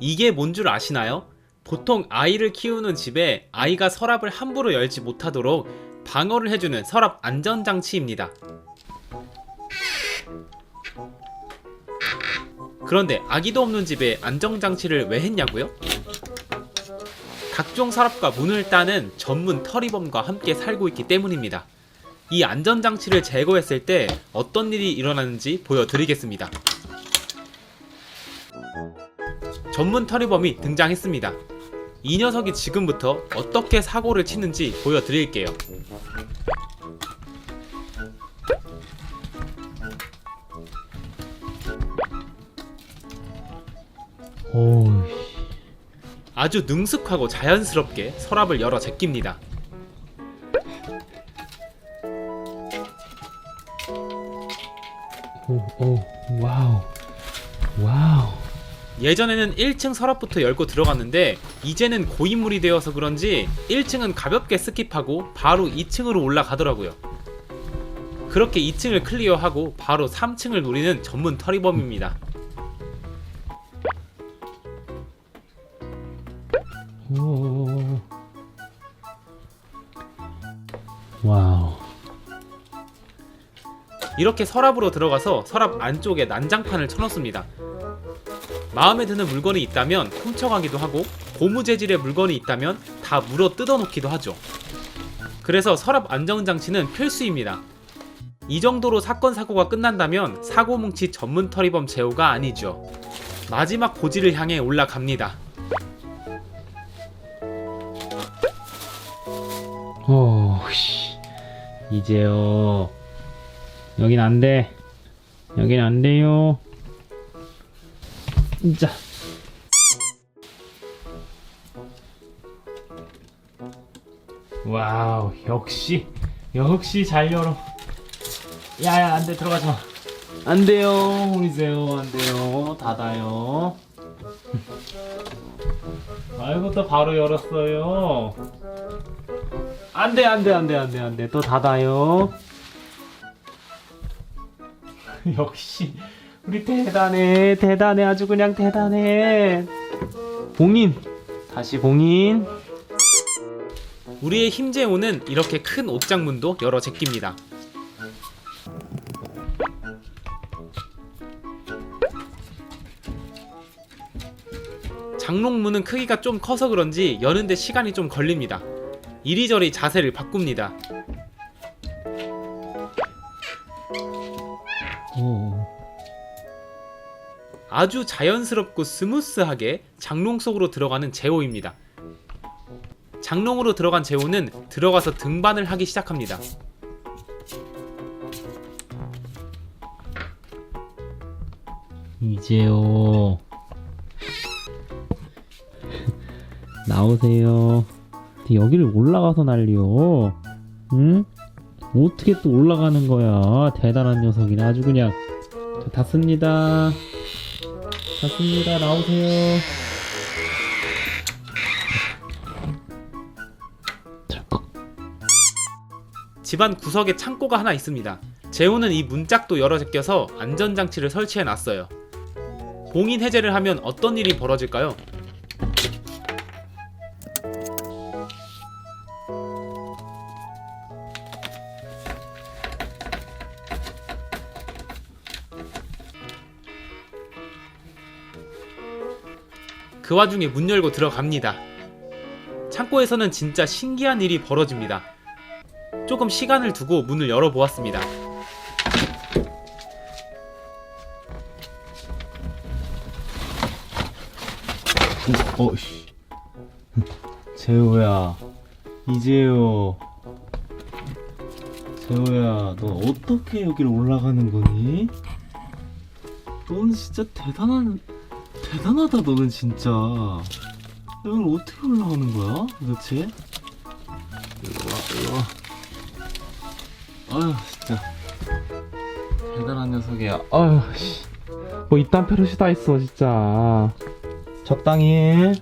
이게 뭔 줄 아시나요? 보통 아이를 키우는 집에 아이가 서랍을 함부로 열지 못하도록 방어를 해주는 서랍 안전장치입니다. 그런데 아기도 없는 집에 안정장치를 왜 했냐고요? 각종 서랍과 문을 따는 전문 털이범과 함께 살고 있기 때문입니다. 이 안전장치를 제거했을 때 어떤 일이 일어나는지 보여드리겠습니다. 전문 털이범이 등장했습니다. 이 녀석이 지금부터 어떻게 사고를 치는지 보여드릴게요. 아주 능숙하고 자연스럽게 서랍을 열어 제낍니다. 오, 오, 와우. 예전에는 1층 서랍부터 열고 들어갔는데 이제는 고인물이 되어서 그런지 1층은 가볍게 스킵하고 바로 2층으로 올라가더라고요. 그렇게 2층을 클리어하고 바로 3층을 노리는 전문 털이범입니다. 오, 와우. 이렇게 서랍으로 들어가서 서랍 안쪽에 난장판을 쳐놓습니다. 마음에 드는 물건이 있다면 훔쳐가기도 하고 고무 재질의 물건이 있다면 다 물어 뜯어놓기도 하죠. 그래서 서랍 안정장치는 필수입니다. 이 정도로 사건 사고가 끝난다면 사고 뭉치 전문 털이범 제호가 아니죠. 마지막 고지를 향해 올라갑니다. 오, 씨. 이제요. 여긴 안 돼. 여긴 안 돼요. 진짜. 와우, 역시, 역시 잘 열어. 야야, 안 돼, 들어가지 마. 안 돼요, 우리 세요, 안 돼요. 닫아요. 아이고, 또 바로 열었어요. 안 돼 안 돼 안 돼 안 돼 안 돼 또 닫아요 역시 우리 대단해 대단해 아주 그냥 대단해 봉인 다시 봉인 우리의 힘제호는 이렇게 큰 옷장문도 열어 제낍니다. 장롱문은 크기가 좀 커서 그런지 여는데 시간이 좀 걸립니다. 이리저리 자세를 바꿉니다. 아주 자연스럽고 스무스하게 장롱 속으로 들어가는 제호입니다. 장롱으로 들어간 제호는 들어가서 등반을 하기 시작합니다. 이제요. 나오세요. 여기를 올라가서 난리요. 응? 어떻게 또 올라가는 거야? 대단한 녀석이네. 아주 그냥. 자, 닫습니다 닫습니다 나오세요 자, 집안 구석에 창고가 하나 있습니다. 재호는 이 문짝도 열어 제껴서 안전장치를 설치해 놨어요. 봉인 해제를 하면 어떤 일이 벌어질까요? 그 와중에 문 열고 들어갑니다. 창고에서는 진짜 신기한 일이 벌어집니다. 조금 시간을 두고 문을 열어보았습니다. 어 씨 재호야 이제요 재호야 너 어떻게 여기를 올라가는 거니? 너는 진짜 대단한 대단하다 너는 진짜. 여기를 어떻게 올라가는 거야 도대체? 일로와 일로와. 아휴 진짜. 대단한 녀석이야. 아휴 씨뭐 이딴 페럿이 다 있어 진짜. 적당히 해.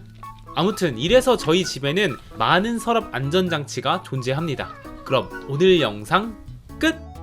아무튼 이래서 저희 집에는 많은 서랍 안전장치가 존재합니다. 그럼 오늘 영상 끝!